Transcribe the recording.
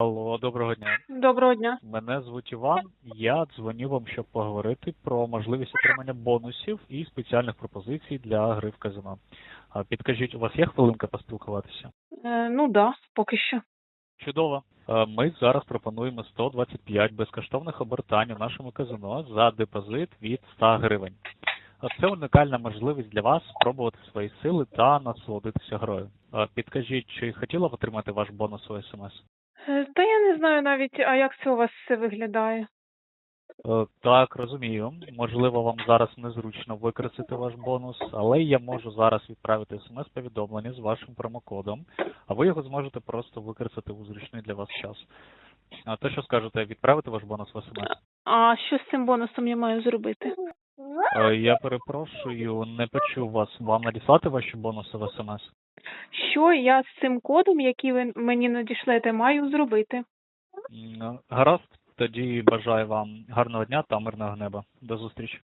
Алло, доброго дня. Доброго дня. Мене звуть Іван. Я дзвоню вам, щоб поговорити про можливість отримання бонусів і спеціальних пропозицій для гри в казино. А Підкажіть, у вас є хвилинка поспілкуватися? Е, ну да, поки що. Чудово. Е, Ми зараз пропонуємо 125 безкоштовних обертань у нашому казино за депозит від 100 гривень. Е, Це унікальна можливість для вас спробувати свої сили та насолодитися грою. Е, Підкажіть, чи хотіла б отримати ваш бонус у СМС? Е, та я не знаю навіть, а як це у вас все виглядає. Е, Так, розумію. Можливо, вам зараз незручно використати ваш бонус, але я можу зараз відправити смс-повідомлення з вашим промокодом, а ви його зможете просто використати у зручний для вас час. А те, що скажете, відправити ваш бонус в смс? А що з цим бонусом я маю зробити? Е, Я перепрошую, не почув вас. Вам надіслати ваші бонуси в смс? Що я з цим кодом, який ви мені надішлете, маю зробити? Гаразд, тоді бажаю вам гарного дня та мирного неба. До зустрічі.